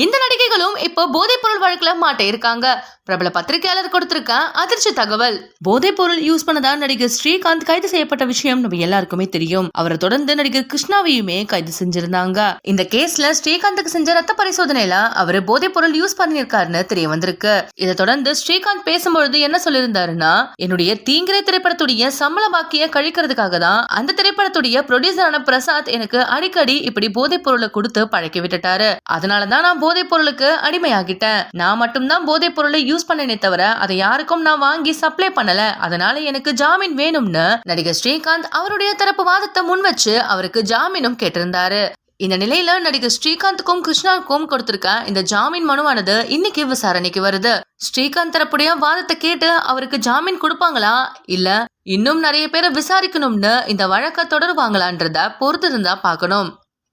இந்த நடிகைகளும் இப்போ போதைப் பொருள் வழக்குல மாட்ட இருக்காங்க. பிரபல பத்திரிகையாளர் கொடுத்திருக்க அதிர்ச்சி தகவல். போதைப் பொருள் யூஸ் பண்ணதா நடிகர் ஸ்ரீகாந்த் கைது செய்யப்பட்ட விஷயம் நம்ம எல்லாருக்குமே தெரியும். அவரை தொடர்ந்து நடிகர் கிருஷ்ணாவையுமே கைது செஞ்சிருந்தாங்க. இந்த கேஸ்ல ஸ்ரீகாந்துக்கு செஞ்ச ரத்த பரிசோதனையில அவரு போதைப் பொருள் யூஸ் பண்ணிருக்காருன்னு தெரிய வந்திருக்கு. இதை தொடர்ந்து ஸ்ரீகாந்த் பேசும்பொழுது என்ன சொல்லியிருந்தாருன்னா என்னுடைய தீங்கிரை திரைப்படத்துடைய சம்பள பாக்கிய கழிக்கிறதுக்காக தான் அந்த திரைப்படத்துடைய ப்ரொடியூசரான பிரசாத் எனக்கு அடிக்கடி இப்படி போதைப் பொருளை கொடுத்து பழக்கி விட்டுட்டாரு. அதனாலதான் நான் போதைப் பொருளுக்கு அடிமையாகிட்டேன் நான் மட்டும்தான் போதைப் பொருளை யூஸ் பண்ணனே தவிர அதை யாருக்கும் நான் வாங்கி சப்ளை பண்ணல. அதனால எனக்கு ஜாமீன் வேணும்னு நடிகர் ஸ்ரீகாந்த் அவருடைய தரப்பு வாதத்தை முன் வச்சு அவருக்கு ஜாமீனும் கேட்டிருந்தாரு. இந்த நிலையில நடிகர் ஸ்ரீகாந்துக்கும் கிருஷ்ணாவுக்கும் கொடுத்திருக்க இந்த ஜாமீன் மனுவானது இன்னைக்கு விசாரணைக்கு வருது. ஸ்ரீகாந்த் தரப்புடைய வாதத்தை கேட்டு அவருக்கு ஜாமீன் கொடுப்பாங்களா? இல்ல இன்னும் நிறைய பேரை விசாரிக்கணும்னு இந்த வழக்க தொடருவாங்களான்றத பொறுத்து இருந்தா பார்க்கணும்.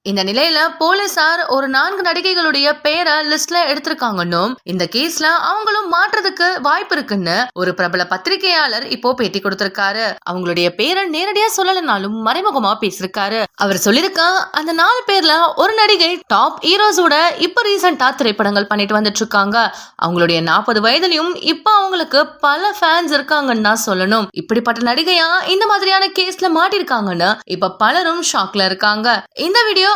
இந்த நிலையில போலீசார் ஒரு நான்கு நடிகைகளுடைய பேரை லிஸ்ட்ல எடுத்திருக்காங்கன்னும் இந்த கேஸ்ல அவங்களும் மாற்றதுக்கு வாய்ப்பு இருக்குன்னு ஒரு பிரபல பத்திரிகையாளர் இப்போ பேட்டி கொடுத்திருக்காரு. அவங்களுடைய பேரை நேரடியா சொல்லலைனாலும் மறைமுகமா பேசியிருக்காரு. அவர் சொல்லியிருக்கா அந்த நாலு பேர்ல ஒரு நடிகை டாப் ஹீரோஸோட இப்ப ரீசெண்டா திரைப்படங்கள் பண்ணிட்டு வந்துட்டு இருக்காங்க. அவங்களுடைய நாற்பது வயதுலயும் இப்ப அவங்களுக்கு பல ஃபேன்ஸ் இருக்காங்கன்னு தான் சொல்லணும். இப்படிப்பட்ட நடிகையா இந்த மாதிரியான கேஸ்ல மாட்டிருக்காங்கன்னு இப்ப பலரும் ஷாக்ல இருக்காங்க. இந்த வீடியோ